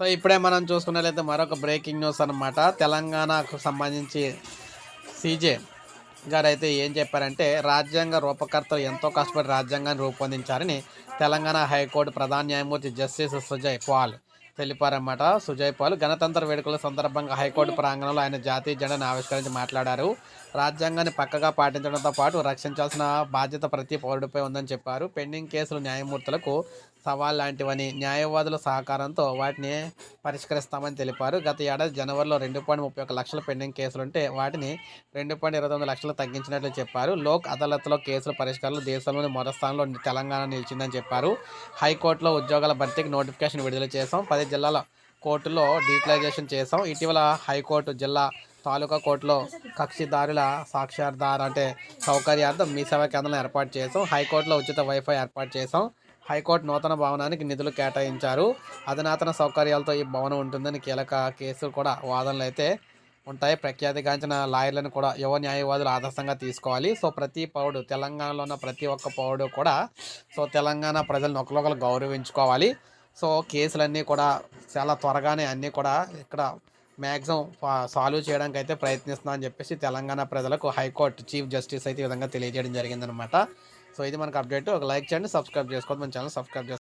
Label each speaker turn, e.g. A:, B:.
A: So ఇప్పుడే మనం చూసుకున్నట్లయితే మరొక బ్రేకింగ్ న్యూస్ అన్నమాట. తెలంగాణకు సంబంధించి సీజే గారు అయితే ఏం చెప్పారంటే రాజ్యాంగ రూపకర్తలు ఎంతో కష్టపడి రాజ్యాంగాన్ని రూపొందించారని తెలంగాణ హైకోర్టు ప్రధాన న్యాయమూర్తి జస్టిస్ సుజయ్ పాల్ తెలిపారన్నమాట. సుజయ్ పాల్ గణతంత్ర వేడుకల సందర్భంగా హైకోర్టు ప్రాంగణంలో ఆయన జాతీయ జెండాను ఆవిష్కరించి మాట్లాడారు. రాజ్యాంగాన్ని పక్కగా పాటించడంతో పాటు రక్షించాల్సిన బాధ్యత ప్రతి పౌరుడిపై ఉందని చెప్పారు. పెండింగ్ కేసులు న్యాయమూర్తులకు సవాల్ లాంటివని న్యాయవాదుల సహకారంతో వాటిని పరిష్కరిస్తామని తెలిపారు. గత ఏడాది జనవరిలో రెండు పాయింట్ ముప్పై ఒక లక్షల పెండింగ్ కేసులుంటే వాటిని రెండు పాయింట్ ఇరవై తొమ్మిది లక్షలు తగ్గించినట్లు చెప్పారు. లోక్ అదాలత్లో కేసుల పరిష్కారంలో దేశంలోని మొదటి స్థానంలో తెలంగాణ నిలిచిందని చెప్పారు. హైకోర్టులో ఉద్యోగాల భర్తీకి నోటిఫికేషన్ విడుదల చేశాం. పది జిల్లాల కోర్టులో డిజిటలైజేషన్ చేసాం ఇటీవల హైకోర్టు జిల్లా తాలూకా కోర్టులో కక్షిదారుల సాక్షాత్దారు అంటే సౌకర్యార్థం మీ సేవా కేంద్రం ఏర్పాటు చేసాం హైకోర్టులో ఉచిత వైఫై ఏర్పాటు చేసాం హైకోర్టు నూతన భవనానికి నిధులు కేటాయించారు. అధునాతన సౌకర్యాలతో ఈ భవనం ఉంటుందని కీలక కేసులు కూడా వాదనలు అయితే ఉంటాయి. ప్రఖ్యాతిగాంచిన లాయర్లను కూడా యువ న్యాయవాదులు ఆదర్శంగా తీసుకోవాలి. సో ప్రతి పౌరుడు తెలంగాణలో ఉన్న ప్రతి ఒక్క పౌరుడు కూడా సో తెలంగాణ ప్రజలను ఒకరికొకరు గౌరవించుకోవాలి. సో కేసులన్నీ కూడా చాలా త్వరగానే అన్నీ కూడా ఇక్కడ మ్యాక్సిమం సాల్వ్ చేయడానికి అయితే ప్రయత్నిస్తున్నా అని చెప్పేసి తెలంగాణ ప్రజలకు హైకోర్టు చీఫ్ జస్టిస్ అయితే ఈ విధంగా తెలియజేయడం జరిగిందనమాట సో ఇది మనకు అప్డేట్. ఒక లైక్ చేయండి సబ్స్క్రైబ్ చేసుకోండి మన ఛానల్ సబ్స్క్రైబ్ చేసుకోండి